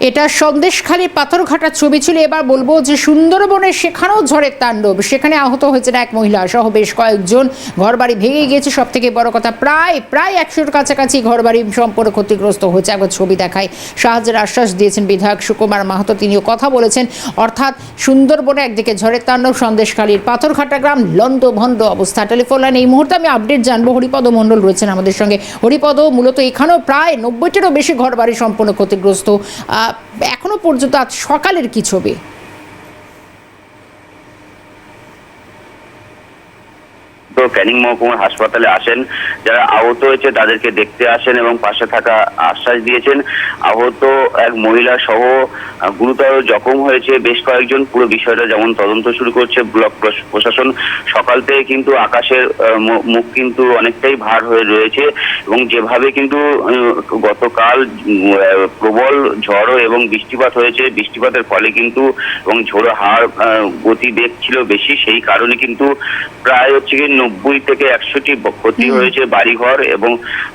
এটা সন্দেশখালী পাথরঘাটার ছবি ছিল। এবার বলব যে সুন্দরবনে সেখানেও ঝড়ের তাণ্ডব। সেখানে আহত হয়েছেন এক মহিলা সহ বেশ কয়েকজন। ঘরবাড়ি ভেঙে গিয়েছে। সব থেকে বড় কথা, প্রায় প্রায় একশোর কাছাকাছি ঘরবাড়ি সম্পূর্ণ ক্ষতিগ্রস্ত হয়েছে। একবার ছবি দেখায়। সাহায্যের আশ্বাস দিয়েছেন বিধায়ক সুকুমার মাহাতো। তিনিও কথা বলেছেন। অর্থাৎ সুন্দরবনে একদিকে ঝড়ের তাণ্ডব, সন্দেশখালীর পাথরঘাটা গ্রাম লন্ড ভন্ড অবস্থা। টেলিফোন লাইনে এই মুহূর্তে আমি আপডেট জানব। হরিপদ মণ্ডল রয়েছেন আমাদের সঙ্গে। হরিপদ, মূলত এখানেও প্রায় নব্বইটিরও বেশি ঘরবাড়ি সম্পূর্ণ ক্ষতিগ্রস্ত। আহ, এখনও পর্যন্ত আজ সকালের কি ছবি? তো ক্যানিং মহকুমার হাসপাতালে আসেন। যারা আহত হয়েছে তাদেরকে দেখতে আসেন এবং পাশে থাকা আশ্বাস দিয়েছেন। আহত এক মহিলা সহ গুরুতর জখম হয়েছে বেশ কয়েকজন। পুরো বিষয়টা যেমন তদন্ত শুরু করছে ব্লক প্রশাসন। সকাল থেকে কিন্তু আকাশের মুখ কিন্তু অনেকটাই ভার হয়ে রয়েছে এবং যেভাবে কিন্তু গতকাল প্রবল ঝড় এবং বৃষ্টিপাত হয়েছে। বৃষ্টিপাতের ফলে কিন্তু এবং ঝোড়ো আহ, গতিবেগ ছিল বেশি। সেই কারণে কিন্তু প্রায় হচ্ছে কি নব্বই থেকে একশোটি ক্ষতি হয়েছে বাড়িঘর এবং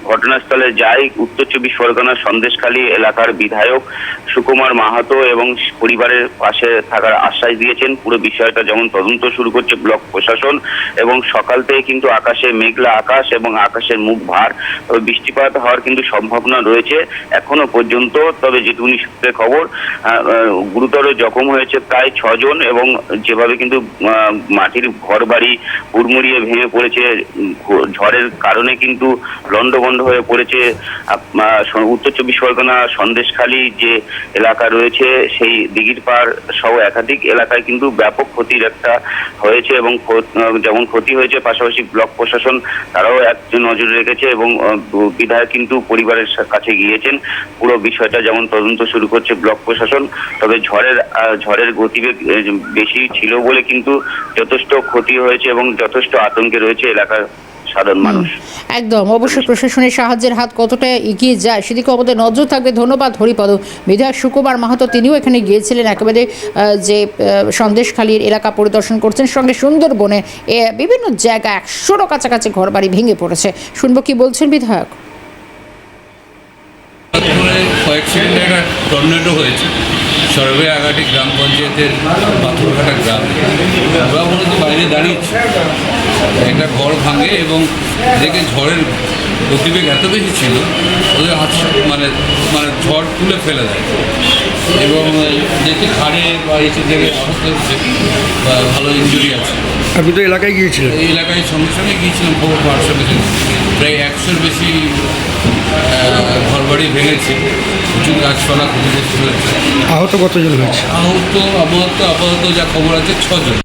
ঘটনাস্থলে যাই উত্তর চব্বিশ পরগনার সন্দেশখালী এলাকার বিধায়ক সুকুমার মাহাতো এবং পরিবারের পাশে থাকার আশ্বাস দিয়েছেন। পুরো বিষয়টা যেমন তদন্ত শুরু করছে ব্লক প্রশাসন এবং সকাল থেকে কিন্তু আকাশে মেঘলা আকাশ এবং আকাশের মুখ ভার। তবে বৃষ্টিপাত হওয়ার কিন্তু সম্ভাবনা রয়েছে এখনও পর্যন্ত। তবে যেটুকুনি সূত্রে খবর গুরুতর জখম হয়েছে প্রায় ছজন এবং যেভাবে কিন্তু মাটির ঘর বাড়ি হুড়মুড়িয়ে ভেঙে পড়েছে ঝড়ের কারণে কিন্তু লন্ডভন্ড হয়ে পড়েছে উত্তর চব্বিশ পরগনা সন্দেশখালী যে এলাকা রয়েছে, সেই দিঘির পাড় সহ একাধিক এলাকায় কিন্তু ব্যাপক ক্ষতির একটা হয়েছে এবং যেমন ক্ষতি হয়েছে পাশাপাশি ব্লক প্রশাসন, তারাও এক নজরে রেখেছে এবং বিধায়ক কিন্তু পরিবারের কাছে গিয়েছেন। পুরো বিষয়টা যেমন তদন্ত শুরু করছে ব্লক প্রশাসন, তবে ঝড়ের ঝড়ের গতিবেগ বেশি ছিল বলে কিন্তু যথেষ্ট ক্ষতি হয়েছে এবং যথেষ্ট আতঙ্কে রয়েছে এলাকার সাধারণ মানুষ। একদম। অবশ্যই প্রশাসনের সাহায্যের হাত কতটা এগিয়ে যায় সেদিকে আমাদের নজর থাকবে। ধন্যবাদ হরিপদ। বিধায়ক সুকুমার মাহাতো তিনিও এখানে গিয়েছিলেন। একেবারে যে সন্দেশখালীর এলাকা পরিদর্শন করছেন। সঙ্গে সুন্দরবনে এ, বিভিন্ন জায়গায় একশোরও কাছাকাছি ঘরবাড়ি ভেঙে পড়েছে। শুনব কি বলছেন বিধায়ক? কয়েক সেকেন্ডে একটা টর্নেডো হয়েছে। সর্বে আগাটি গ্রাম পঞ্চায়েতের পাথরঘাটা গ্রাম ওরা মূলত বাইরে দাঁড়িয়েছে একটা ঘর ভাঙে এবং দেখে ঝড়ের গতিবেগ এত বেশি ছিল ওদের হাত মানে মানে ঝড় তুলে ফেলে দেয়। এবং দেখে ঘাড়ে বা এইসব জায়গায় আহত হচ্ছে বা ভালো ইঞ্জুরি আছে। আপনি তো এলাকায় গিয়েছিলেন। এই এলাকায় সঙ্গে সঙ্গে গিয়েছিলাম খবর পাওয়ার সঙ্গে সঙ্গে। প্রায় একশোর বেশি ঘরবাড়ি ভেঙেছে। প্রচুর গাছপালা ক্ষতিগ্রস্ত হয়েছে। আহত কতজন হয়েছে? আহত আপাতত আপাতত যা খবর আছে ছজন।